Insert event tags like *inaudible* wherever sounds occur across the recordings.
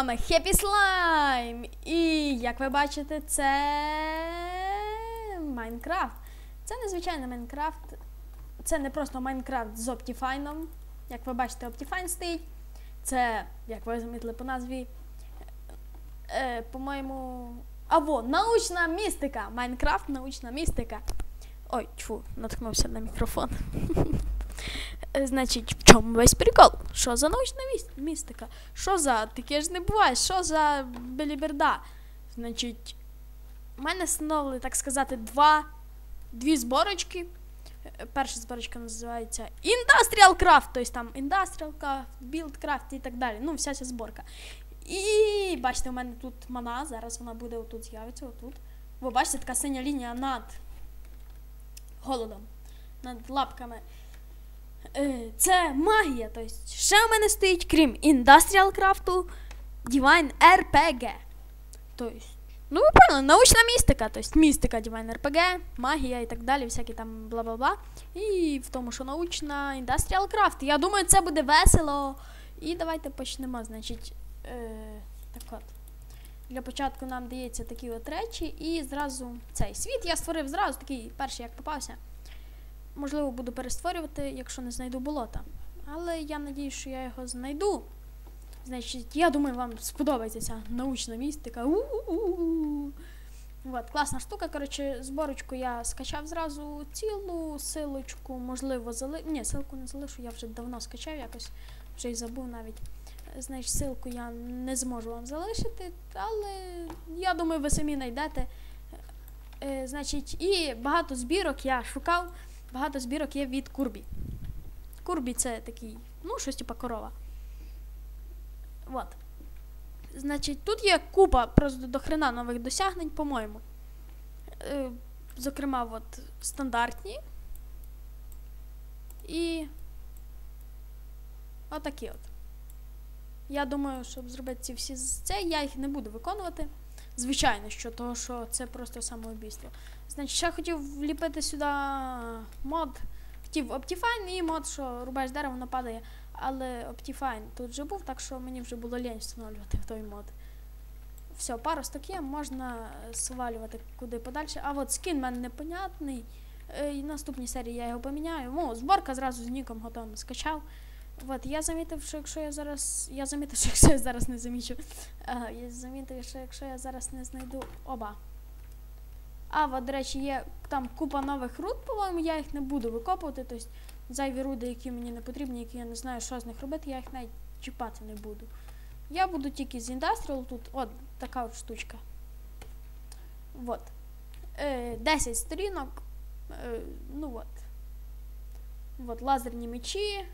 вами Happy Slime! І як ви бачите, це Майнкрафт. Це незвичайний Майнкрафт. Це не просто Майнкрафт з Optifine. Як ви бачите, Optifine стоїть. Це, як ви замітили по назві, е, по-моєму. Або научна містика. Майнкрафт научна містика. Ой, чу, наткнувся на мікрофон. *laughs* Е, Значить, в чому весь прикол? Що за научна містика? Що за таке ж не буває? Що за беліберда? Значить, в мене встановили, так сказати, два, дві зборочки. Е, Перша зборочка називається Industrial Craft, тобто там Industrial Craft, Build Craft і так далі. Ну, вся ця зборка. І бачите, у мене тут мана, зараз вона буде отут з'явиться, отут. Ви бачите, така синя лінія над голодом, над лапками. Е, Це магія. Тобто, ще у мене стоїть, крім Industrial Craft, Divine RPG. Тобто, ну ви поняли, научна містика, тобто містика Divine RPG, магія і так далі, всякі там бла-бла-бла. І в тому, що научна Industrial Craft. Я думаю, це буде весело. І давайте почнемо. Значить, е, так от. Для початку нам дається такі от речі, і зразу цей світ я створив зразу, такий перший, як попався. Можливо, буду перестворювати, якщо не знайду болота. Але я надію, що я його знайду. Значить, я думаю, вам сподобається ця научна містика. Класна штука. Коротше, зборочку я скачав зразу цілу силочку, можливо, зали... Ні, силку не залишу, я вже давно скачав, якось вже й забув навіть. Значить, силку я не зможу вам залишити, але я думаю, ви самі знайдете. Е, значить, і багато збірок я шукав. Багато збірок є від Курбі. Курбі це такий, ну, щось типа корова. От. Значить, тут є купа просто до хрена нових досягнень, по-моєму. Е, зокрема, от стандартні. І. Отакі от. Я думаю, щоб зробити ці всі це, я їх не буду виконувати. Звичайно, що того, що це просто самоубійство. Значить, ще хотів вліпити сюди мод. Хотів Optifine і мод, що рубаєш дерево, воно падає. Але Optifine тут вже був, так що мені вже було лінь встановлювати в той мод. Все, паросток є, можна е, свалювати куди подальше. А от скін в мене непонятний. Е, І в наступній серії я його поміняю. Ну, зборка зразу з ніком готовим скачав. От, я замітив, що якщо я зараз. Я замітив, що якщо я зараз не замічу. Я замітив, що якщо я зараз не знайду оба. А, от, до речі, є там купа нових руд, по-моєму, я їх не буду викопувати. Тобто зайві руди, які мені не потрібні, які я не знаю, що з них робити, я їх навіть чіпати не буду. Я буду тільки з індастріал тут. От така от штучка. От. Е, 10 сторінок. Е, ну от. От лазерні мечі.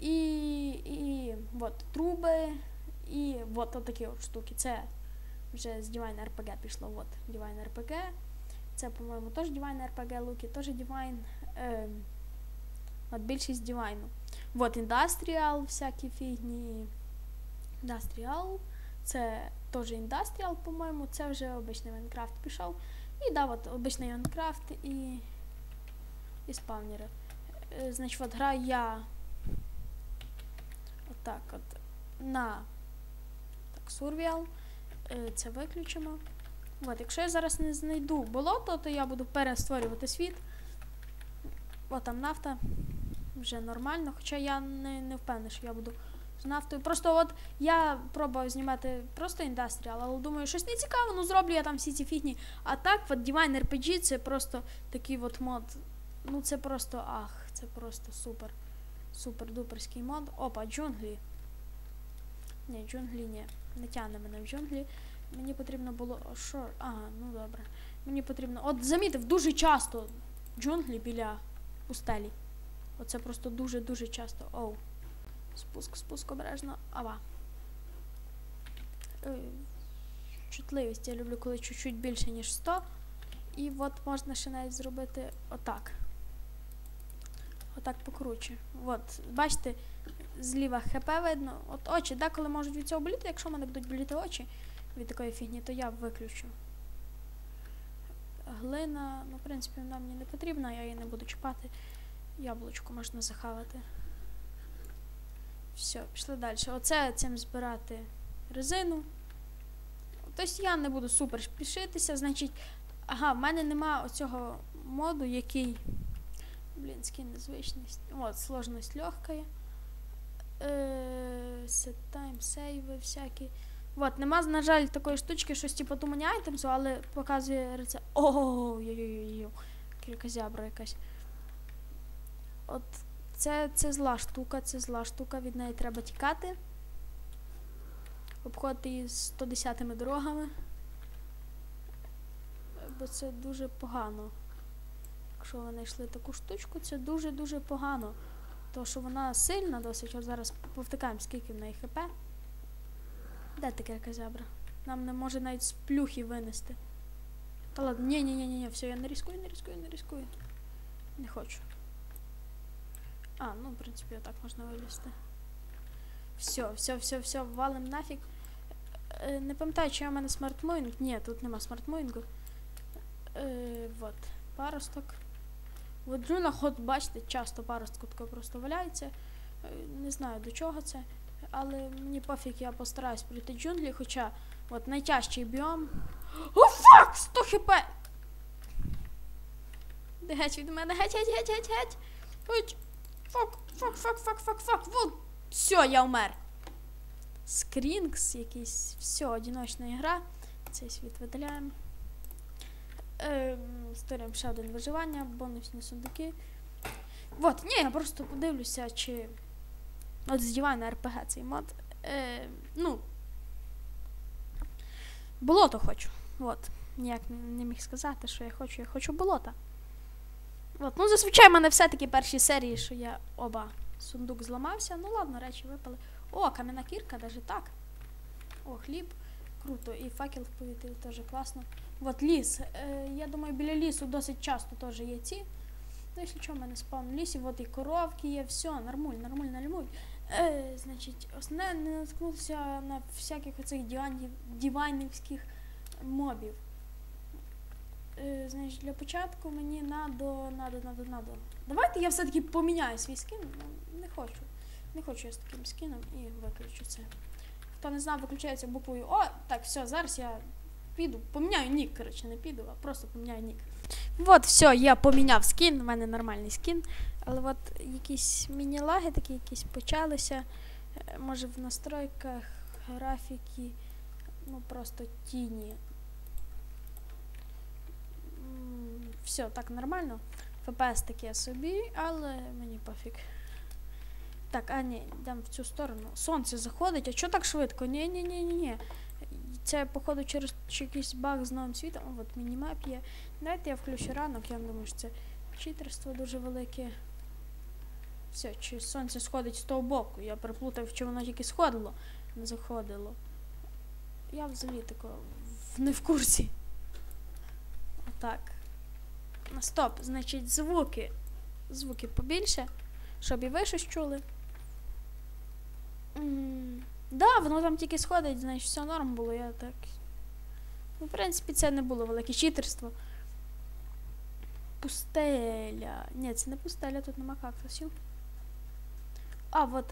І, і от труби. І от отакі от штуки. Це вже з Divine RPG пішло. От Divine RPG. Це, по-моєму, теж Divine RPG луки, теж Divine. Е, от більшість Divine. От Industrial, всякі фігні. Industrial. Це теж Industrial, по-моєму. Це вже обичний Майнкрафт пішов. І да, от обичний Майнкрафт і. І спавнери. Е, Значить, от граю я. Отак от. На. Так, Survival. Е, Це виключимо. От, якщо я зараз не знайду болото, то я буду перестворювати світ. О, там нафта. Вже нормально, хоча я не, не впевнений, що я буду з нафтою. Просто от я пробував знімати просто індастріал, але думаю, щось не цікаво, ну зроблю я там всі ці фігні. А так, от Divine RPG це просто такий от мод. Ну це просто ах, це просто супер. Супер-дуперський мод. Опа, джунглі. Ні, джунглі ні. Не тягне мене в джунглі. Мені потрібно було. Що? Ага, ну добре. Мені потрібно. От замітив дуже часто джунглі біля пустелі. Оце просто дуже-дуже часто. Оу. Спуск, спуск обережно. Ава. Е, Чутливість. Я люблю, коли чуть-чуть більше, ніж 100. І от можна ще навіть зробити отак. Отак покруче. От, бачите, зліва ХП видно. От очі, деколи можуть від цього боліти, якщо в мене будуть боліти очі від такої фігні, то я виключу. Глина, ну, в принципі, вона мені не потрібна, я її не буду чіпати. Яблучко можна захавати. Все, пішли далі. Оце цим збирати резину. Тобто я не буду супер спішитися, значить. Ага, в мене нема оцього моду, який. Блін, скін незвичність. От, сложність легкая. Е, set time, сейви всякі. От, нема, на жаль, такої штучки, щось типу тумані айтемсу, але показує рецепт. Ого, йо-йо-йо, кількозябра якась. От це, це зла штука, це зла штука, від неї треба тікати. Обходити її 110 ми дорогами. Бо це дуже погано. Якщо ви знайшли таку штучку, це дуже-дуже погано. Тому що вона сильна досить. От зараз повтикаємо, скільки в неї хп. Де таке казябра? Нам не може навіть з плюхи винести. Та ладно, ні, ні, ні, ні, ні, все, я не ризикую, не ризикую, не ризикую. Не хочу. А, ну, в принципі, отак можна вилізти. Все, все, все, все, валим нафіг. Е, не пам'ятаю, чи у мене смартмуїнг. Ні, тут нема смартмуїнгу. Е, вот, паросток. В джунах, от бачите, часто паростку просто валяється. Е, Не знаю до чого це, але мені пофіг, я постараюсь пройти джунглі, хоча от найтяжчий біом. О, фак! 100 хп! Геть від мене, геть, геть, геть, геть, геть! Геть! Фак, фак, фак, фак, фак, фак, вот! Все, я вмер! Скрінкс якийсь, все, одиночна гра. Цей світ видаляємо. Ем, створюємо ще один виживання, бонусні сундуки. Вот, ні, я просто подивлюся, чи. От здіваю на РПГ цей мод. Е, ну. Болото хочу. От. Ніяк не міг сказати, що я хочу. Я хочу болота. От. Ну, зазвичай в мене все-таки перші серії, що я оба сундук зламався. Ну ладно, речі випали. О, кам'яна кірка, навіть так. О, хліб. Круто. І факел в повітрі теж класно. От ліс. Е, я думаю, біля лісу досить часто теж є ці. Ну, якщо що, в мене спаун в лісі, от і коровки є, все, нормуль, нормуль, нормуль. Е, значить, основне не наткнутися на всяких оцих діванів, дівайнівських мобів. Е, значить, для початку мені надо, надо, надо, надо. Давайте я все-таки поміняю свій скін. Ну, Не хочу. Не хочу я з таким скіном і виключу це. Хто не знав, виключається буквою О. Так, все, зараз я піду. Поміняю нік, коротше, не піду, а просто поміняю нік. От, все, я поміняв скін, у мене нормальний скін. Але от якісь міні-лаги такі якісь почалися. Е, Може в настройках графіки, ну просто тіні. Все, так нормально. ФПС таке собі, але мені пофіг. Так, а ні, йдемо в цю сторону. Сонце заходить, а чого так швидко? Ні, ні, ні, ні, ні. Це, походу, через якийсь баг з новим світом. От мінімап є. Давайте я включу ранок, я думаю, що це читерство дуже велике. Все, чи сонце сходить з того боку. Я переплутав, чи воно тільки сходило, не заходило. Я взагалі тако не в курсі. Отак. Стоп, значить, звуки. Звуки побільше, щоб і ви щось чули. М, Да, воно там тільки сходить, значить, все норм було, я так. Ну, в принципі, це не було велике читерство. Пустеля. Ні, це не пустеля, тут нема кактусів. А, от.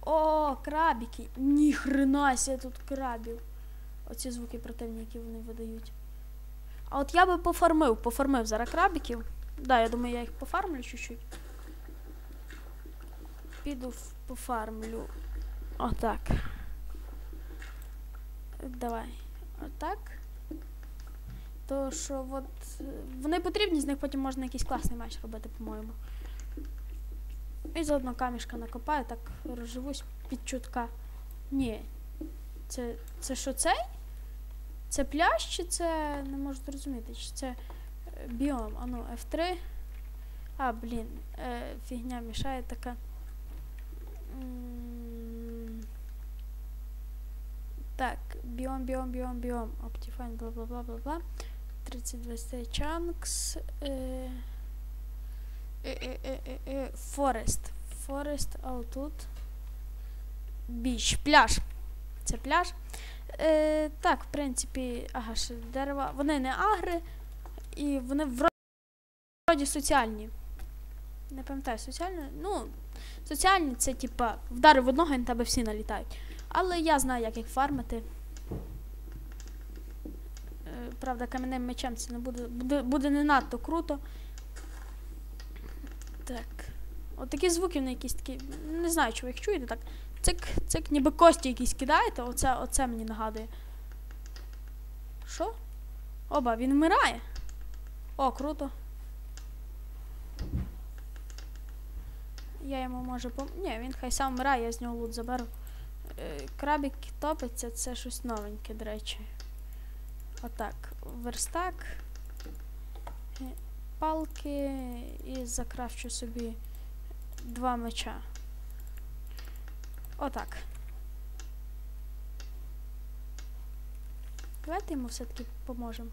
О, крабики. Ніхрена себе тут крабів. Оці звуки противні, які вони видають. А от я би пофармив, пофармив зараз крабиків. Да, я думаю, я їх пофармлю чуть-чуть. Піду пофармлю. Отак. Давай. Отак. То що от вони потрібні, з них потім можна якийсь класний матч робити, по-моєму. І заодно камішка накопаю, так розживусь під чутка. Ні. Це. Це що цей? Це пляж, чи це. Не можу зрозуміти, чи це е, біом. А ну, F3. А, блін, е, фігня мішає така. М, Так, біом, біом, біом, біом. Optifine, бла бла бла бла бла. 32 чанкс. Е, е, е, е, е, е, Forest. Forest, а тут. Біч. Пляж. Це пляж. Е, так, в принципі, ага, ще дерева. Вони не агри, і вони вроді соціальні. Не пам'ятаю, соціальні. Ну, Соціальні це типа вдарив одного і на тебе всі налітають. Але я знаю, як їх фармити. Е, Правда, кам'яним мечем це не буде, буде, буде не надто круто. Так. От такі звуки вони якісь такі. Не знаю, чи ви їх чуєте так. Цик, цик, ніби кості якісь кидаєте, оце, оце мені нагадує. Що? Оба, він вмирає. О, круто. Я йому можу пом... Ні, він хай сам вмирає, я з нього лут заберу. Е, крабик топиться, це щось новеньке, до речі. Отак. Верстак. Е, Палки і закрафчу собі два меча. Отак. Давайте йому все-таки поможемо.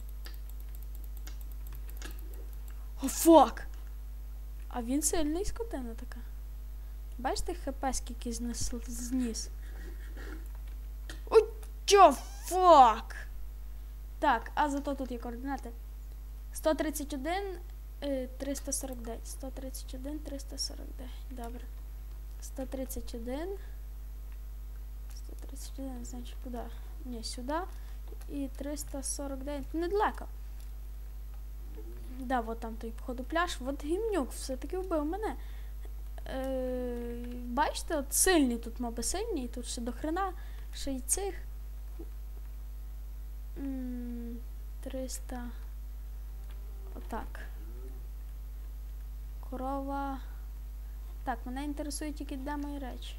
О, фак! А він сильний скотина така. Бачите хп скільки зніс? Чо, фак! Так, а зато тут є координати. 131, е, 349. 131, 349. Добре. 131. 131, значить, куди? Ні, сюди. І 349. Недалеко. Да, от там той, походу, пляж. От гімнюк все-таки вбив мене. Е, бачите, от сильні тут моби сильні, і тут ще до хрена, ще й цих. М, 300. Отак. Корова. Так, мене інтересує тільки де мої речі.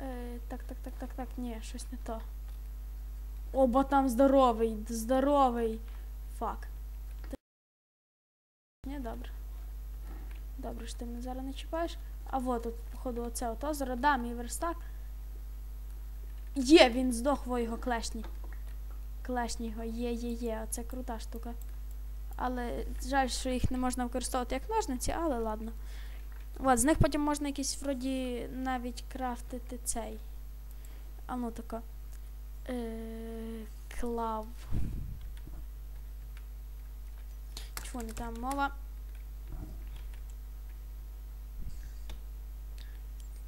Е, так, так, так, так, так, ні, щось не то. Оба там здоровий, здоровий. Фак. Ні, добре. Добре, що ти мене зараз не чіпаєш. А вот тут, походу, оце от озеро, да, мій верстак. Є, він здох во його клешні. Клешні його, є, є, є. Оце крута штука. Але жаль, що їх не можна використовувати як ножниці, але ладно. От, з них потім можна якісь вроді навіть крафтити цей. А ну тако. Е, клав. Чого не там мова?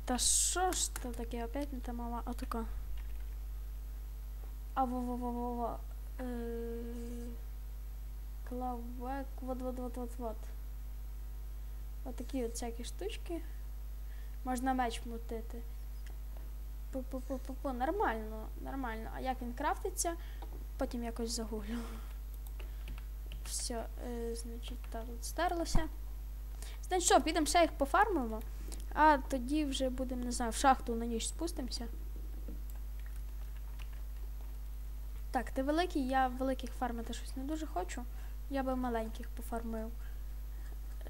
Та що ж то таке? Опять не та мова, а тако. А во-во-во-во-во. Е, Клавек, вот, вот, вот, вот, вот. Отакі от всякі штучки. Можна меч мутити. Пу-пу-пу-пу-пу. Нормально, нормально. А як він крафтиться, потім якось загуглю. Все, е, значить, так, тут стерлося. Значить що, підемо ще їх пофармимо, а тоді вже будемо, не знаю, в шахту на ніч спустимося. Так, ти великий, я великих фармити щось не дуже хочу. Я би маленьких пофармив.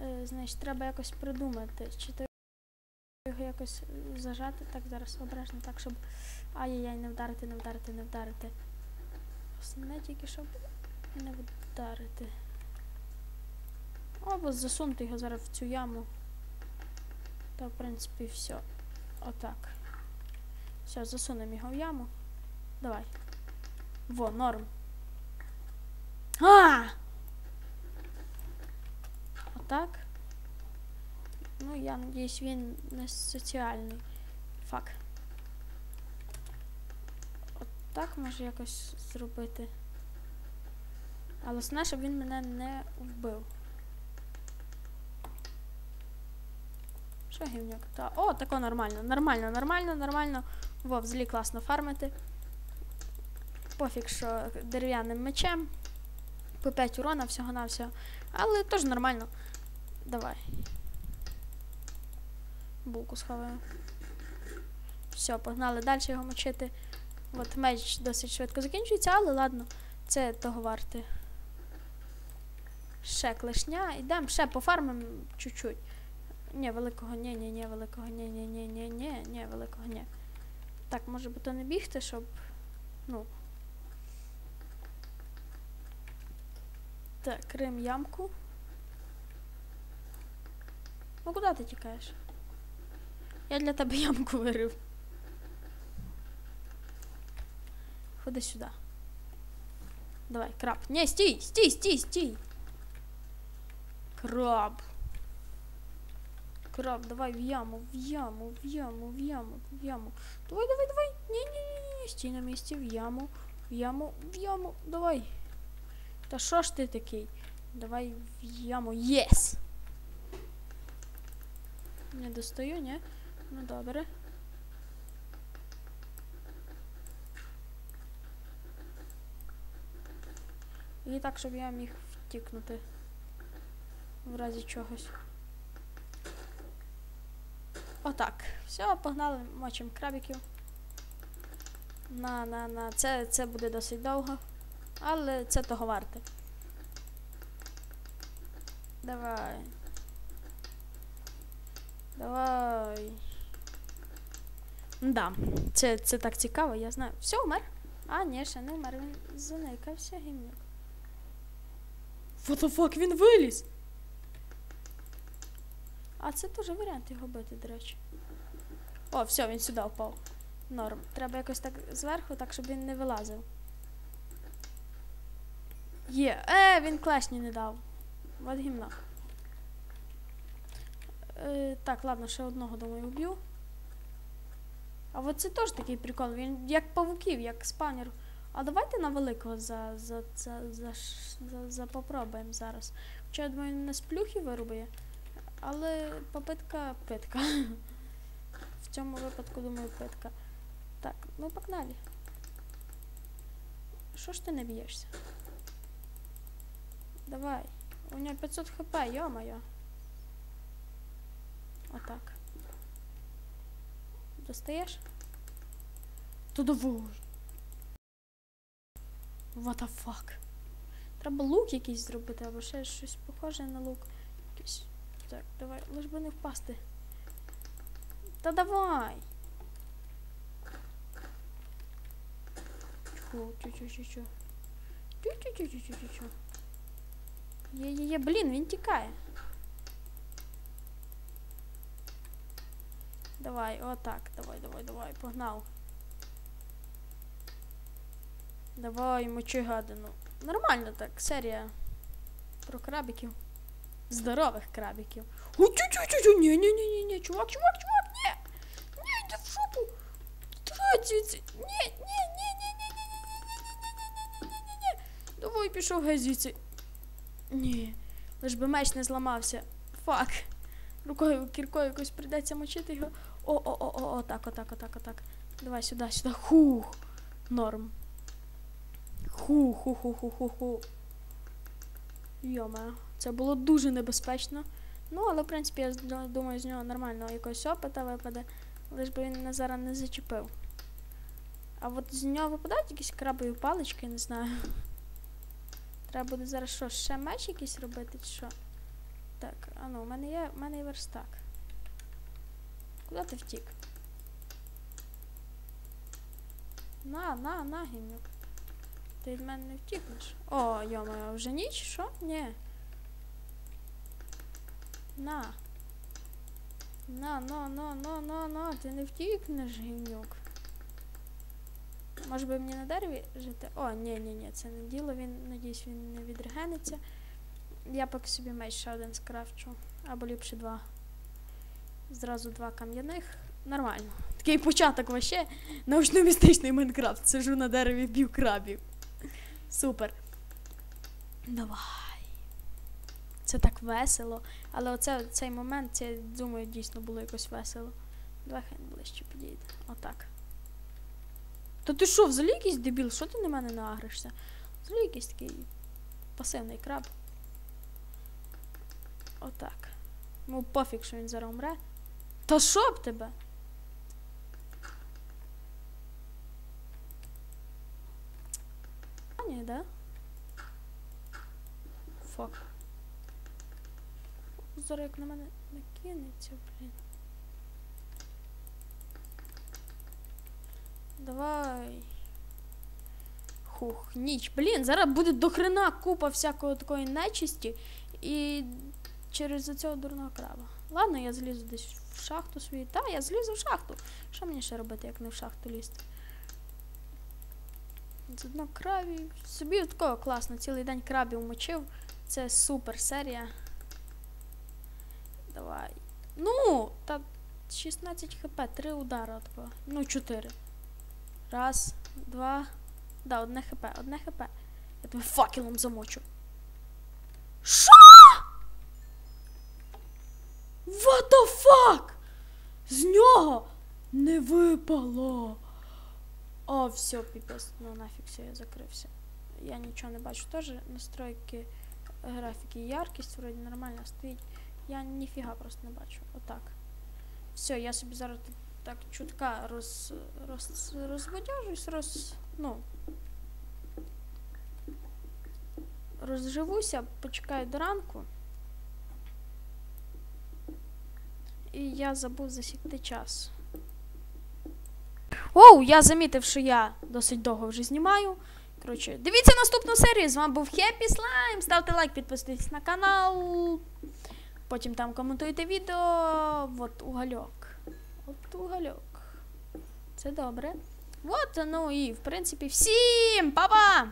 Е, значить, треба якось придумати. Чи то його якось зажати. Так, зараз обережно, так, щоб. Ай-яй-яй, не вдарити, не вдарити, не вдарити. Основне тільки, щоб не вдарити. Або засунути його зараз в цю яму. Та, в принципі, все. Отак. Все, засунемо його в яму. Давай. Во, норм. А! Отак. Ну, я надіюсь, він не соціальний. Фак. Отак може якось зробити. Але основне, щоб він мене не вбив. Що гівняк? Та. О, тако нормально. Нормально, нормально, нормально. Во, взагалі класно фармити. Пофіг, що дерев'яним мечем. По 5 урона всього-навсього. Але теж нормально. Давай. Булку сховаю. Все, погнали далі його мочити. От меч досить швидко закінчується, але ладно, це того варте. Ще клешня. Йдемо, ще пофармимо чуть-чуть. Ні, великого ні, ні, ні, великого ні, ні, ні, ні, ні, ні, великого ні. Так, може би то не бігти, щоб. Ну. Так, Крим ямку. Ну куди ти тікаєш? Я для тебе ямку вирив. Ходи сюди. Давай, краб. Ні, стій, стій, стій, стій. Краб. Краб, давай в яму, в яму, в яму, в яму, в яму. Давай, давай, давай. Ні-ні-ні, стій на місці, в яму, в яму, в яму, давай. Та що ж ти такий? Давай в яму. Єс! Не достаю, ні? Ну добре. І так, щоб я міг втікнути. В разі чогось. Отак. Все, погнали, мочимо крабиків. На, на, на. Це, це буде досить довго. Але це того варте. Давай. Давай. Да, це, це так цікаво, я знаю. Все, умер? А, ні, ще не умер, він заникався гімнюк. What the fuck, він виліз! А це теж варіант його бити, до речі. О, все, він сюди впав. Норм. Треба якось так зверху, так, щоб він не вилазив. Є. Е, він клешні не дав. Гімна. Е, так, ладно, ще одного, думаю, вб'ю. А от це теж такий прикол. Він як павуків, як спанер. А давайте на великого за, за, за, за, за, за попробуємо зараз. Хоча я думаю, він нас плюхи вирубає. Але попитка питка. В цьому випадку, думаю, питка. Так, ну погнали. Що ж ти не б'єшся? Давай. У нього 500 хп, йо-моє. Отак. Достаєш? То давай. What the fuck? Треба лук якийсь зробити, або ще щось похоже на лук. Якийсь. Так, давай, лиш би не впасти. Та давай. Чу, чу, чу, чу, чу. Чу, чу, чу, чу, чу, чу, чу. Є, є, є, блін, він тікає. Давай, отак, давай, давай, давай, погнав. Давай, мочи гадину. Нормально так, серія про крабиків. Здорових крабиків. О, чу-чу-чу-чу, ні, ні, ні, ні, ні, чувак, чувак, чувак, ні. Ні, йди в шопу. Давай звідси. Ні, ні, ні, ні, ні, ні, ні, ні, ні, ні, ні, ні, ні, ні, ні. Давай пішов геть звідси. Ні. Лиш би меч не зламався. Фак. Рукою кіркою якось прийдеться мочити його. О, о, так, отак, отак, отак. Давай сюди, сюди. Хух. Норм. Ху, ху, ху, ху, ху, ху. Йоме, це було дуже небезпечно. Ну, але в принципі, я думаю, з нього нормально якогось опита випаде, лиш би він мене зараз не зачепив. А от з нього випадають якісь крабові палички, не знаю. Треба буде зараз що, ще меч якийсь робити, чи що? Так, а ну, у мене є, у мене є верстак. Куди ти втік? На, на, на, гімнюк. Ти від мене не втікнеш. О, йома, вже ніч? Що? Ні. На. На, на, на, на, на, на, ти не втікнеш, гімнюк. Може би мені на дереві жити? О, ні, ні, ні, це не діло, він, надіюсь, він не відрегениться. Я поки собі меч ще один скрафчу. Або ліпше два. Зразу два кам'яних. Нормально. Такий початок вообще. Научно-містичний Майнкрафт. Сижу на дереві б'ю крабів. Супер. Давай. Це так весело. Але оце, цей момент, це, думаю, дійсно було якось весело. Давай хай ближче підійде. Отак. Та ти що, взагалі якийсь дебіл? Що ти на мене наагришся? Взагалі якийсь такий пасивний краб. Отак. Ну, пофіг, що він зараз умре. Та що б тебе? А, ні, да? Фак. Зараз як на мене накинеться, блін. Давай. Хух, ніч. Блін, зараз буде дохрена купа всякої такої нечисті і через цього дурного краба. Ладно, я злізу десь в шахту свою. Та, я злізу в шахту. Що мені ще робити, як не в шахту лізти? З одно крабі. Собі такого класно, цілий день крабів мочив. Це супер серія. Давай. Ну, та 16 хп, 3 удара такого. Ну, 4. Раз, два. Да, одне хп, одне хп. Я тебе факелом замочу. Що? What the fuck? З нього не випало. О, все, піпець, ну нафіг все, я закрився. Я нічого не бачу. Теж настройки графіки, яркість вроді нормально стоїть. Я ніфіга просто не бачу. Отак. Все, я собі зараз так чутка роз, роз, розводяжусь, роз. Ну. Розживуся, почекаю до ранку. І я забув засікти час. Оу, я замітив, що я досить довго вже знімаю. Коротше, дивіться наступну серію. З вами був Happy Slime. Ставте лайк, підписуйтесь на канал. Потім там коментуйте відео. От угольок. От угольок. Це добре. От, ну і в принципі всім па-па!